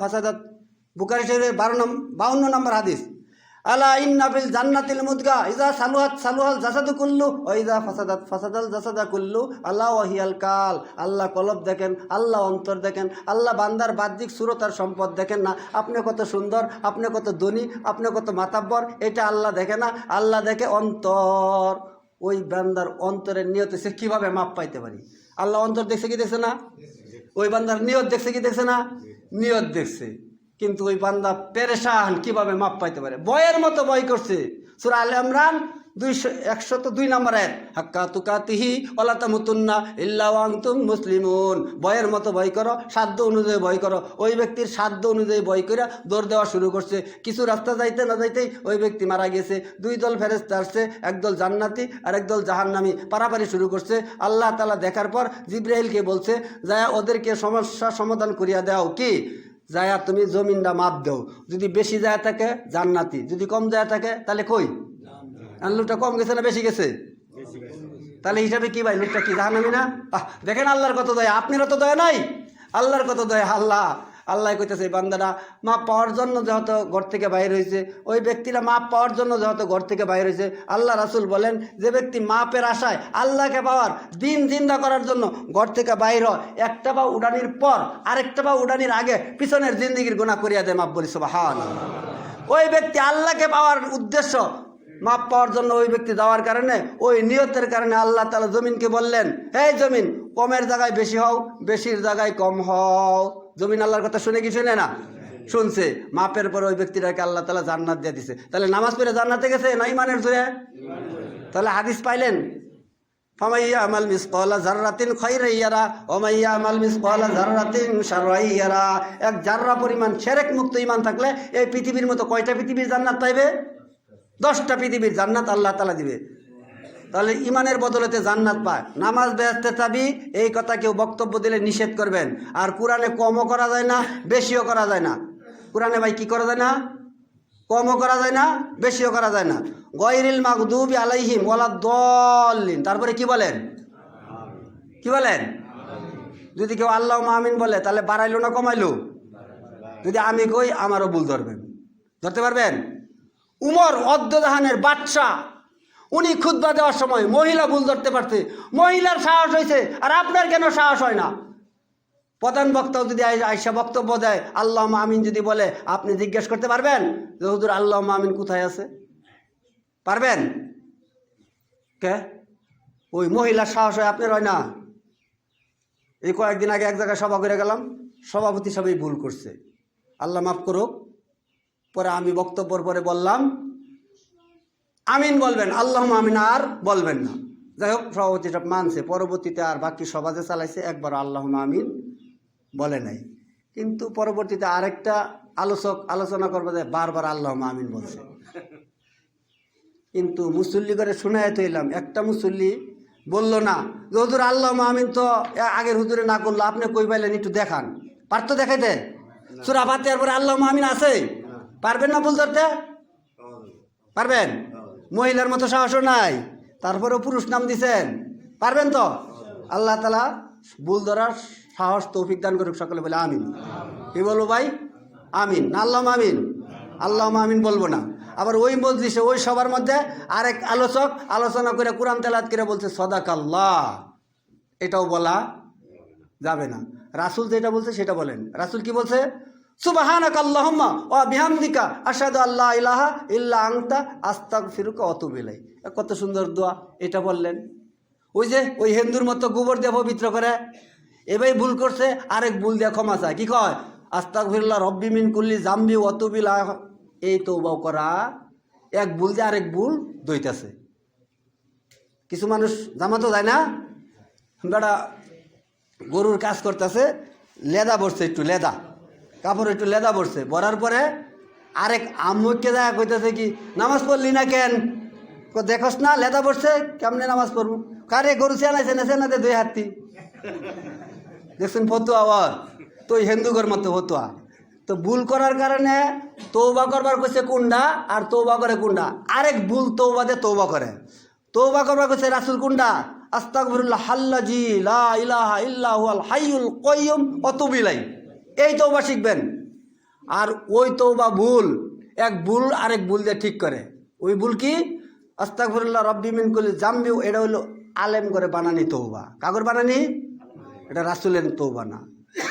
ফাসাদাত বুকারি শরীফের বারো নম্বর বাউন্ন নম্বর হাদিস। আলা ইন্না ফিল জান্নাতিল মুদগা ইজা সালুহাত, সালুহাল জাসাদু কুল্লু ও ইজা ফাসাদাত, ফাসাদাল জাসাদা কুল্লু আল্লাহ ওয়াহিয়াল কাল। আল্লাহ কলব দেখেন, আল্লাহ অন্তর দেখেন, আল্লাহ বান্দার বাহ্যিক সুরতার সম্পদ দেখেন না। আপনি কত সুন্দর, আপনি কত ধনী, আপনি কত মাতাব্বর, এটা আল্লাহ দেখে না। আল্লাহ দেখে অন্তর। ওই বান্দার অন্তরের নিয়ত সে কীভাবে মাপ পাইতে পারি? আল্লাহ অন্তর দেখছে কি দেখছে না? ওই বান্দার নিয়ত দেখছে কি দেখছে না? নিয়ত দেখছে। কিন্তু ওই বান্দা পেরেশান কীভাবে মাপ পাইতে পারে? বয়ের মতো বয় করছে। সুরা আল ইমরান দুইশো, একশত দুই নম্বর এক হাক্কা তুকাতিহি ওলাতা মুতুন্না ইল্লা ওয়াংতুম মুসলিমুন। বয়ের মতো বই করো, সাধ্য অনুযায়ী বই করো। ওই ব্যক্তির সাধ্য অনুযায়ী বই করে দৌড় দেওয়া শুরু করছে। কিছু রাস্তা যাইতে না যাইতেই ওই ব্যক্তি মারা গেছে। দুই দল ফেরেস্তা আসছে একদল জান্নাতি আর একদল জাহান্নামি। পারাপারি শুরু করছে। আল্লাহ তালা দেখার পর জিব্রাহিলকে বলছে, যায় ওদেরকে সমস্যা সমাধান করিয়া দাও কি? যায়া তুমি জমিনটা মাপ দাও। যদি বেশি যায় থাকে, জান্নাতি। যদি কম যায় থাকে, তাহলে কই? লোকটা কম গেছে না বেশি গেছে? তাহলে হিসাবে কি ভাই লোকটা কি জাহান্নামি না? দেখেন আল্লাহর কত দয়া, আপনারও তো দয়া নাই? আল্লাহর কত দয়া, আল্লাহ আল্লাহ কইতেছে বান্দারা, মাপ পাওয়ার জন্য যেহেতু ঘর থেকে বাইর হয়েছে ওই ব্যক্তিরা মাপ পাওয়ার জন্য যেহেতু ঘর থেকে বাইর হয়েছে আল্লাহ রাসুল বলেন, যে ব্যক্তি মাপের আশায় আল্লাহকে পাওয়ার, দিন জিন্দা করার জন্য ঘর থেকে বাইর হয়, একটা বা উডানির পর, আরেকটা বা উডানির আগে পিছনের জিন্দিগির গোনা করিয়া দেয় মাপ বলি সবাহান ওই ব্যক্তি আল্লাহকে পাওয়ার উদ্দেশ্য মাপ পাওয়ার জন্য ওই ব্যক্তি যাওয়ার কারণে, ওই নিয়তের কারণে আল্লাহ তালা জমিনকে বললেন, এই জমিন, কমের জায়গায় বেশি হও, বেশির জায়গায় কম হও। জমিন আল্লাহর কথা শুনে কি শুনে না? শুনছে। মাপের পরে ওই ব্যক্তিটাকে আল্লাহ তালা জান্নাত দিয়ে দিছে। তাহলে নামাজ পড়ে জান্নাতে গেছে না ইমানের জোরে? তাহলে হাদিস পাইলেন। ফামাইয়া আমাল মিসকালা জাররাতিন খাইরাইয়ারা ওমাইয়া আমাল মিসকালা জাররাতিন শাররাইয়ারা এক জাররা পরিমাণ শেরেক মুক্ত ইমান থাকলে এই পৃথিবীর মতো কয়টা পৃথিবীর জান্নাত পাইবে? দশটা পৃথিবীর জান্নাত আল্লাহ তালা দিবে। তাহলে ইমানের বদলেতে জান্নাত পায়। নামাজ বেহেস্তে চাবি, এই কথা কেউ বক্তব্য দিলে নিষেধ করবেন। আর কোরআনে কমও করা যায় না, বেশিও করা যায় না। কোরআনে ভাই কি করা যায় না? কমও করা যায় না, বেশিও করা যায় না। গয়রিল মাকদুবি আলাইহিম ওয়ালা দলিন তারপরে কি বলেন? কি বলেন? যদি কেউ আল্লাহ মামিন বলে, তাহলে বাড়াইলো না কমাইলো? যদি আমি কই, আমারও ভুল ধরবেন। ধরতে পারবেন? উমর অদ্দজাহানের বাদশা উনি খুদ্া দেওয়ার সময় মহিলা ভুল ধরতে পারছে। মহিলার সাহস হয়েছে, আর আপনার কেন সাহস হয় না? প্রধান বক্তাও যদি আই- আইসা বক্তব্য দেয় আল্লাহ আমিন যদি বলে, আপনি জিজ্ঞেস করতে পারবেন? যে হুজুর আল্লাহ আমিন কোথায় আছে? পারবেন? কে? ওই মহিলার সাহস হয় আপনার হয় না? এই কয়েকদিন আগে এক জায়গায় সভা করে গেলাম। সভাপতি সবাই ভুল করছে। আল্লাহ মাফ করুক। পরে আমি বক্তব্যর পরে বললাম আমিন বলবেন আল্লাহ আমিন আর বলবেন না। যাই হোক সভাপতি সব মানছে পরবর্তীতে আর বাকি যে চালাইছে একবার আল্লাহ আমিন বলে নাই। কিন্তু পরবর্তীতে আরেকটা আলোচক আলোচনা করবে যে বারবার আল্লাহ আমিন বলছে। কিন্তু মুসল্লি করে শোনায় তৈলাম একটা মুসল্লি বলল না যে হুজুর আল্লাহ আমিন তো আগের হুজুরে না করল আপনি কই পাইলেন একটু দেখান। পারতো দেখাইতে? সুরা ফাতেহার পরে আল্লাহ আমিন আছে? পারবেন না ভুল ধরতে? পারবেন? মহিলার মতো সাহসও নাই। তারপরেও পুরুষ নাম দিছেন। পারবেন তো? আল্লাহ তালা ভুল ধরার সাহস, তৌফিক দান করুক সকলে, বলে আমিন। কি বলব ভাই? আমিন। আল্লাহ আমিন। আল্লাহ আমিন বলব না। আবার ওই মজলিসে, ওই সবার মধ্যে আরেক আলোচক আলোচনা করে কোরআন তেলাত করে বলছে সদাক আল্লাহ এটাও বলা যাবে না। রাসুল যেটা বলছে সেটা বলেন। রাসুল কি বলছে? সুবাহানাক আল্লাহুম্মা ওয়া বিহামদিকা আশহাদু আল্লা ইলাহা ইল্লা আনতা আস্তাগফিরুকা ওয়া আতুবু ইলাইক। কত সুন্দর দোয়া, এটা বললেন। ওই যে ওই হিন্দুর মতো গোবর দিয়ে পবিত্র করে এবাই ভুল করছে, আরেক ভুল দিয়ে ক্ষমা চায়। কি কয়? আস্তাগফিরুল্লাহ রব্বি মিন কুল্লি জাম্বি ইলাইহ। এই তৌবাও করা, এক ভুল দিয়ে আরেক ভুল দইতাছে। কিছু মানুষ জামাতো যায় না? বেটা গরুর কাজ করতেছে, লেদা বসছে একটু, লেদা। কাপড় একটু লেদা বসছে বরার পরে আরেক আম্মুকে দেখা কইতেছে কি, নামাজ পড়লি না কেন? দেখোস না, লেদা বসছে কেমনে নামাজ পড়ব? কারে গরু চেনাইছে না চেনাতে দুই হাতি দেখছেন ফতুয়া আবার তো হিন্দুগর মতো ফতুয়া। তো ভুল করার কারণে তৌবা করবার কইছে কুন্ডা, আর তৌবা করে কুন্ডা। আরেক ভুল তৌবা দিয়ে তৌবা করে। তৌবা করবার কইছে রাসুল কুন্ডা, আস্তাগফিরুল্লাহ হাল্লাজি লা ইলাহা ইল্লা হুয়াল হাইয়ুল কাইয়ুম অতুবিলাই এই তৌবা শিখবেন। আর ওই তৌবা ভুল, এক ভুল আরেক ভুল দিয়ে ঠিক করে। ওই ভুল কি? আস্তাকফিরুল্লাহ রব্বি মিন কুল্লি জাম্বি, এটা হলো আলেম করে বানানি তৌবা কাগর বানানি? এটা রাসুলের তৌবা না।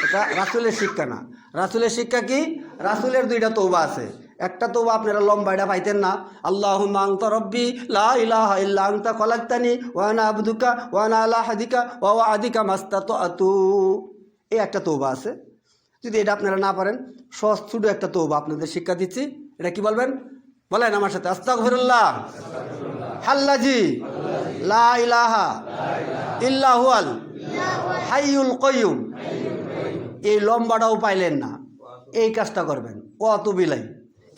এটা রাসুলের শিক্ষা না। রাসুলের শিক্ষা কি? রাসুলের দুইটা তৌবা আছে। একটা তৌবা আপনারা লম্বা, এটা পাইতেন না। আল্লাহ আংত রব্বি, লা ইলাহা ইল্লা আংতা খলাক্তানি ওয়ানা আবদুকা ওয়ানা আলা হাদিকা ওয়া আদিকা মাস্তাত আতু এই একটা তৌবা আছে। যদি এটা আপনারা না পারেন, সহজ ছোট একটা তৌবা আপনাদের শিক্ষা দিচ্ছি। এটা কি বলবেন? বলেন আমার সাথে, আস্তাগফিরুল্লাহ। হাল্লাজি। লা ইলাহা হাইয়ুল কয়ুম এই লম্বাটাও পাইলেন না, এই কাজটা করবেন। অত বিলাই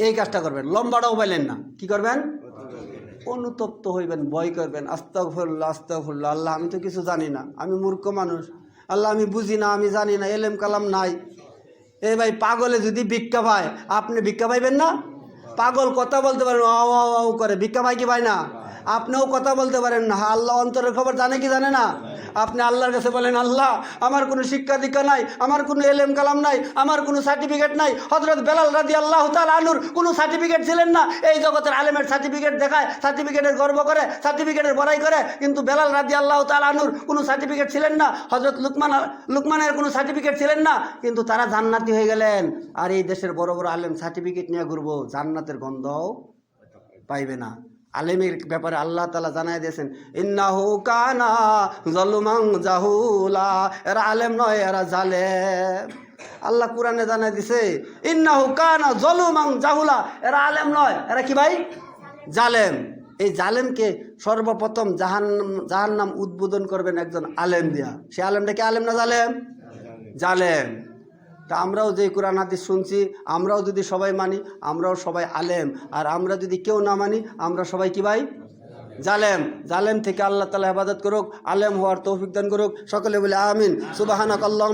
এই কাজটা করবেন, লম্বাটাও পাইলেন না, কি করবেন? অনুতপ্ত হইবেন, ভয় করবেন। আস্তাগফিরুল্লাহ আস্তাগফিরুল্লাহ, আল্লাহ, আমি তো কিছু জানি না, আমি মূর্খ মানুষ। আল্লাহ, আমি বুঝি না, আমি জানি না, এলেম কালাম নাই। এ ভাই, পাগলে যদি ভিক্ষা পায়, আপনি ভিক্ষা পাইবেন না? পাগল কথা বলতে পারেন, আও করে। ভিক্ষা পাই কি পায় না? আপনিও কথা বলতে পারেন না। আল্লাহ অন্তরের খবর জানে কি জানে না? আপনি আল্লাহর কাছে বলেন, আল্লাহ, আমার কোনো শিক্ষা দীক্ষা নাই, আমার কোনো এলেম কালাম নাই, আমার কোনো সার্টিফিকেট নাই। হজরত বেলাল রাজি আল্লাহ তাল আনুর কোনো সার্টিফিকেট ছিলেন না। এই জগতের আলেমের সার্টিফিকেট দেখায়, সার্টিফিকেটের গর্ব করে, সার্টিফিকেটের বড়াই করে, কিন্তু বেলাল রাজি আল্লাহ তাল আনুর কোনো সার্টিফিকেট ছিলেন না। হজরত লুকমান, লুকমানের কোনো সার্টিফিকেট ছিলেন না, কিন্তু তারা জান্নাতি হয়ে গেলেন। আর এই দেশের বড় বড় আলেম সার্টিফিকেট নিয়ে ঘুরবো, জান্নাতের গন্ধও পাইবে না। আলেমের ব্যাপারে আল্লাহ তালা জানাই দিয়েছেন, ইন্নাহু কানা জলুমাং জাহুলা। এরা আলেম নয়, এরা জালেম। আল্লাহ কোরআনে জানাই দিছে, ইন্নাহু কানা জলুমাং জাহুলা। এরা আলেম নয়, এরা কি ভাই? জালেম। এই জালেমকে সর্বপ্রথম জাহান জাহান নাম উদ্বোধন করবেন একজন আলেম দিয়া। সে আলেমটা কি আলেম না জালেম? জালেম। তা আমরাও যে কোরআন হাদিস শুনছি, আমরাও যদি সবাই মানি, আমরাও সবাই আলেম। আর আমরা যদি কেউ না মানি, আমরা সবাই কি ভাই? জালেম। জালেম থেকে আল্লাহ তালা হেফাজত করুক, আলেম হওয়ার তৌফিক দান করুক। সকলে বলে আমিন। সুবাহানাক আল্লাহ